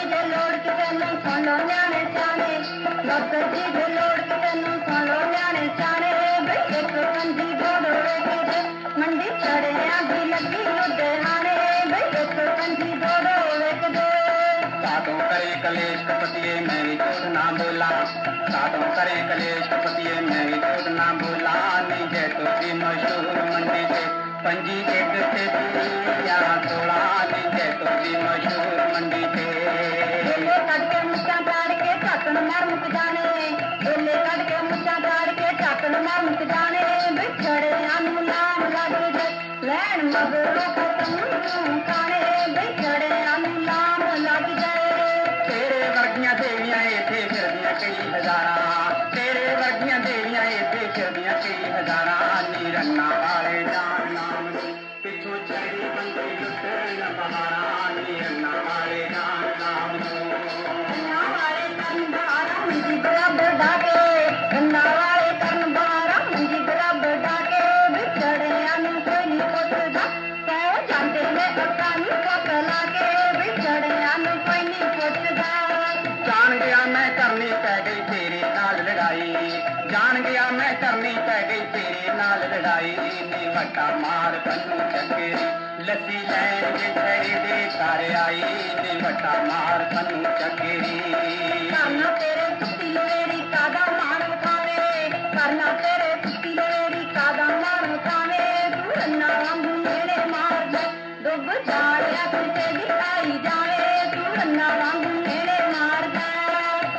ਜਿਗ ਲੋੜ ਕੇ ਤੈਨੂੰ ਖਾਣੋ ਨਿਆਣੇ ਚਾਣੇ ਲੱਤ ਜਿਗ ਲੋੜ ਕੇ ਤੈਨੂੰ ਖਾਣੋ ਨਿਆਣੇ ਚਾਣੇ ਬੇਟੇ ਕੰਦੀ ਗੋੜੋ ਵੇਖੇ ਮੰਡੀ ਚੜਿਆ ਵੀ ਲੱਗੀ ਉਹਦੇ ਹਾਣੇ ਬੇਟੇ ਕੰਦੀ ਗੋੜੋ ਵੇਖੇ ਸਾਤੋਂ ਕਰੇ ਕਲੇਸ਼ ਕਪਤੀਏ ਮੈਂ ਵੀ ਝੂਠ ਨਾ ਬੋਲਾ। ਸਾਤੋਂ ਕਰੇ ਕਲੇਸ਼ ਕਪਤੀਏ ਮੈਂ ਵੀ ਝੂਠ ਨਾ ਬੋਲਾ। ਨਹੀਂ ਜੇ ਤੂੰ ਵੀ ਲੈਣ ਮਗਰੋਂ ਖਤਮ ਕਾਣੇ ਵਿਛੜਿਆਂ ਨੂੰ ਲਾਮ ਲੱਗ ਜਾਏ ਤੇਰੇ ਨੇ ਅੱਖਾਂ ਕੇ ਵਿਛੜਿਆਂ ਨੂੰ ਕੋਈ ਨਹੀਂ ਪੁੱਛਦਾ ਜਾਣ ਗਿਆ ਮੈਂ ਕਰਨੀ ਪੈ ਗਈ ਤੇਰੇ ਨਾਲ ਲੜਾਈ। ਜਾਣ ਗਿਆ ਮੈਂ ਕਰਨੀ ਪੈ ਗਈ ਤੇਰੇ ਨਾਲ ਲੜਾਈ। ਨੀ ਵੱਟਾ ਮਾਰ ਕੰਨੂ ਚੰਗੇ ਲੱਸੀ ਲੈਣ ਜੇ ਛੜੀ ਦੇ ਘਰ ਆਈ। ਨੀ ਵੱਟਾ ਮਾਰ ਕੰਨੂ ਚੱਕਰੀ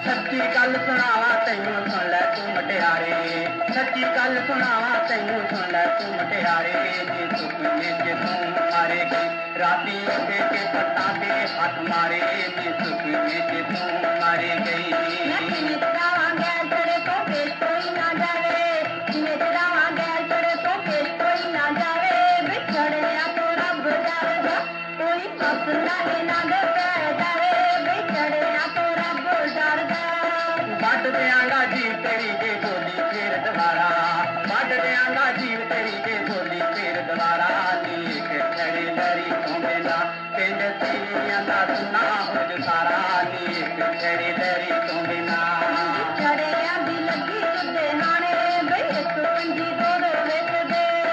ਸੱਚੀ ਗੱਲ ਸੁਣਾਵਾ, ਤੈਨੂੰ ਸੁਣ ਲੈ ਤੂੰ ਮਟਿਆਰੇ। ਸੱਚੀ ਗੱਲ ਸੁਣਾਵਾ, ਤੈਨੂੰ ਸੁਣ ਲੈ ਤੂੰ ਮਟਿਆਰੇ। ਜੇ ਸੁਪਨੇ ਚ ਤੂੰ ਮਾਰੇ ਗਈ ਰਾਤੀ ਉੱਠੇ ਕੇ ਪੱਟਾਂ ਦੇ ਹੱਥ ਮਾਰੇ। ਜੇ ਸੁਪਨੇ ਚ ਤੂੰ ਮਾਰੇ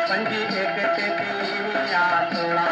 ਪੰਜੀ ਇੱਕ ਤੇ ਤੀਵੀਆਂ ਸੋਲਾ